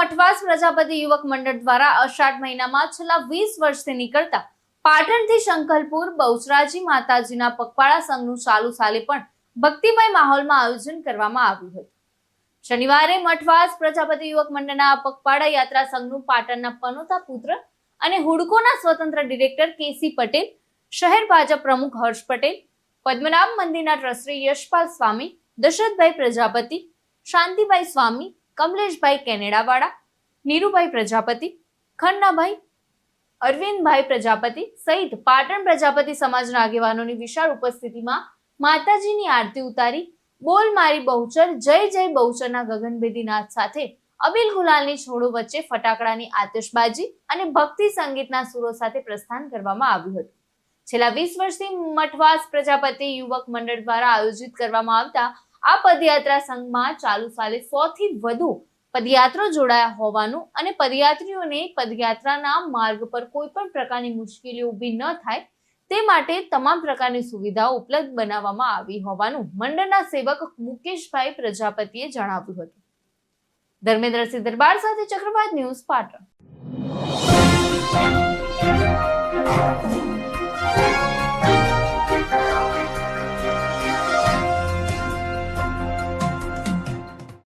મઠવાસ પ્રજાપતિ યુવક મંડળ દ્વારા અષાઢ મહિનામાં છેલ્લા વીસ વર્ષથી નીકળતા પાટણથી શંકલપુર બહુચરાજી માતાજીના પગપાળા સંઘનું ચાલુ સાલે પણ ભક્તિમય માહોલમાં આયોજન કરવામાં આવ્યું હતું. શનિવારે મઠવાસ પ્રજાપતિ યુવક મંડળના પગપાળા યાત્રા સંઘનું પાટણના પનોતા પુત્ર અને હુડકોના સ્વતંત્ર ડિરેક્ટર કેસી પટેલ, શહેર ભાજપ પ્રમુખ હર્ષ પટેલ, પદ્મનાભ મંદિરના ટ્રસ્ટી યશપાલ સ્વામી, દશરથભાઈ પ્રજાપતિ, શાંતિભાઈ સ્વામી કમલેશભાઈ કેનેડાવાળા, નીરુભાઈ પ્રજાપતિ, ખન્નાભાઈ, અરવિંદભાઈ પ્રજાપતિ સહિત પાટણ પ્રજાપતિ સમાજના આગેવાનોની વિશાળ ઉપસ્થિતિમાં માતાજીની આરતી ઉતારી, બોલ મારી બહુચર, જય જય બહુચરના ગગનભેદી નાદ સાથે અબિલ ગુલાલની છોડો વચ્ચે ફટાકડાની આતશબાજી અને ભક્તિ સંગીતના સુરો સાથે પ્રસ્થાન કરવામાં આવ્યું હતું. છેલ્લા વીસ વર્ષથી મઠવાસ પ્રજાપતિ યુવક મંડળ દ્વારા આયોજિત કરવામાં આવતા આ પદયાત્રા સંઘમાં ચાલુ સાલે સો થી વધુ પદયાત્રો જોડાયા હોવાનું અને પદયાત્રીઓને પદયાત્રાના માર્ગ પર કોઈ પણ પ્રકારની મુશ્કેલીઓ ઊભી ન થાય તે માટે તમામ પ્રકારની સુવિધાઓ ઉપલબ્ધ બનાવવામાં આવી હોવાનું મંડળના સેવક મુકેશભાઈ પ્રજાપતિએ જણાવ્યું હતું. ધર્મેન્દ્રસિંહ દરબાર સાથે ચક્રવાત ન્યૂઝ પાટણ.